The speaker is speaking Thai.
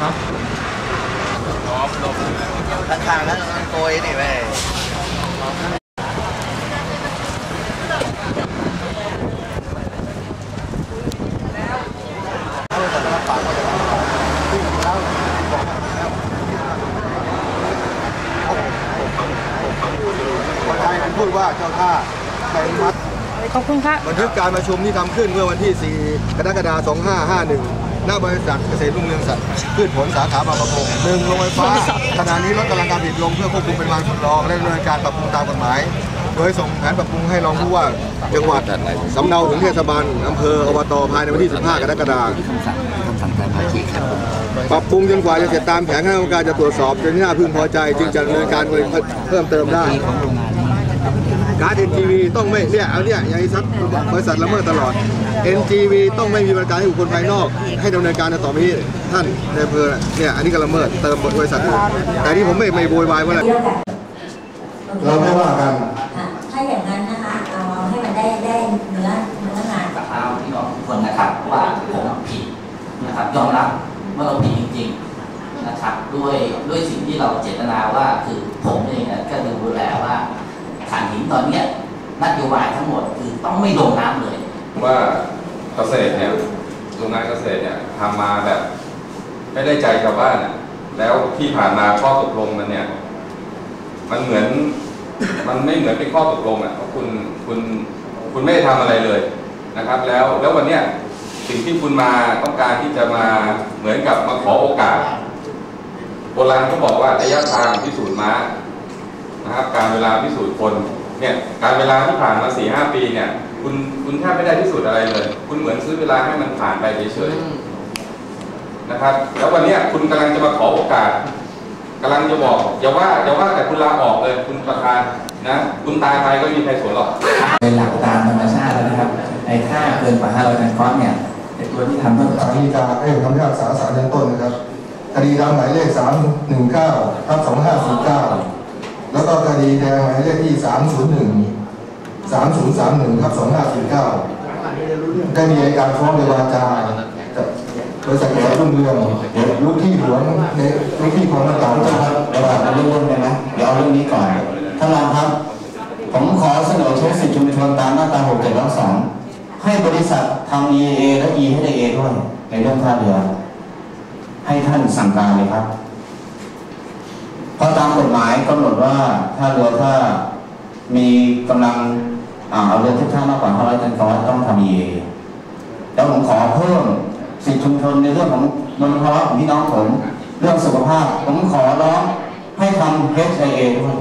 ครับข้างๆนั้นมันโกยนี่เว้ยคนไทยผมพูดว่าเจ้าท่าใครมัดขอบคุณครับบันทึกการประชุมที่ทำขึ้นเมื่อวันที่ 4 กรกฎาคม 2551 หน้าบริษัทเกษตรรุ่งเรืองสัตว์พืชผลสาขาบางประกงหนึ่งโรงไฟฟ้าขณะนี้ลดกำลังการผลิตลงเพื่อควบคุมปริมาณฝุ่นละอองและดำเนินการปรับปรุงตามกฎหมาย โดยส่งแผนปรับปรุงให้รองผู้ว่าจังหวัดสำเนาถึงเทศบาลอำเภออบตภายในวันที่ 15 กรกฎาคมคำสั่งคำสั่งการภาคีครับปรับปรุงจนกว่าจะเสร็จตามแผนคณะกรรมการจะตรวจสอบจนที่น่าพึงพอใจ จึงจะดำเนินการเพิ่มเติมได้ การ NGV ต้องไม่เนี่ยเอาเนี่ยอย่างนี้ซัดบริษัทละเมิดตลอด NGV ต้องไม่มีบริการให้บุคคลภายนอก ให้ดำเนินการในต่อไปนี้ท่านในอำเภอเนี่ยอันนี้ก็ละเมิดเติมบริษัทอื่นแต่ที่ผมไม่ไม่โวยวายว่าอะไรเรื่องแบบเราไม่ว่ากันค่ะถ้าอย่างนั้นนะคะเอาให้มันได้ได้เนื้อเนื้องานกับเท้าพี่น้องทุกคนนะครับว่าผมผิดนะครับยอมรับว่าเราผิดจริง ๆ นะครับ ด้วยด้วยสิ่งที่เราเจตนาว่าคือผมเองเนี่ยก็ดูแลว่าฐานหิน ตอนเนี้ยนโยบายทั้งหมดคือต้องไม่ลงน้ำเลย ว่าเกษตรเนี่ยโรงงานเกษตรเนี่ยทำมาแบบไม่ได้ใจชาวบ้านอะแล้วที่ผ่านมาข้อตกลงมันเนี่ย มันเหมือน มันไม่เหมือนเป็นข้อตกลงอะเพราะคุณคุณคุณไม่ได้ทำอะไรเลยนะครับ แล้วแล้ววันเนี้ยสิ่งที่คุณมาต้องการที่จะมาเหมือนกับมาขอโอกาสโบราณเขาบอกว่าระยะทางพิสูจน์ม้านะครับ การเวลาพิสูจน์คน เนี่ยการเวลาที่ผ่านมาสี่ห้าปีเนี่ย คุณคุณแทบไม่ได้พิสูจน์อะไรเลย คุณเหมือนซื้อเวลาให้มันผ่านไปเฉยๆนะครับ แล้ววันเนี้ยคุณกำลังจะมาขอโอกาสกำลังจะบอกอย่าว่าอย่าว่าแต่คุณลาออกเลยคุณประธานนะคุณตายไปก็ไม่มีใครสนหรอกเป็นหลักตามธรรมชาติแล้วนะครับในค่าเกินกว่า500ตันคอสเนี่ยไอ้ตัวที่ทำต้องศาลฎีกาเอ้ยคำพิพากษาศาลชั้นต้นนะครับคดีตามหมายเลข319ทับ2549 แล้วก็คดีแดงหมายเลขที่ 301 3031ทับ2549ได้มีอัยการฟ้องโดยวาจากับบริษัทเกษตรรุ่งเรืองเดี๋ยวลุกที่หลวงในลุกที่ของต่างเจ้าครับเดี๋ยวเอาเรื่องๆเลยนะเดี๋ยวเอาเรื่องนี้ก่อนท่านรองครับ ผมขอเสนอใช้สิทธิชุมชนตามมาตรา6 7 2 2ให้บริษัททำ EA และ E ให้ได้ A ด้วยในเรื่องท่าเรือให้ท่านสั่งการเลยครับ เพราะตามกฎหมายกำหนดว่าถ้าเรือถ้ามีกำลังเอาเรือทียบท่ามากกว่า500ตันก็ต้องทำเอแล้วผมขอเพิ่มสิทธิชุมชนในเรื่องของมลภาวะของพี่น้องผม เรื่องสุขภาพ ผมขอร้องให้ทำ HIA ด้วย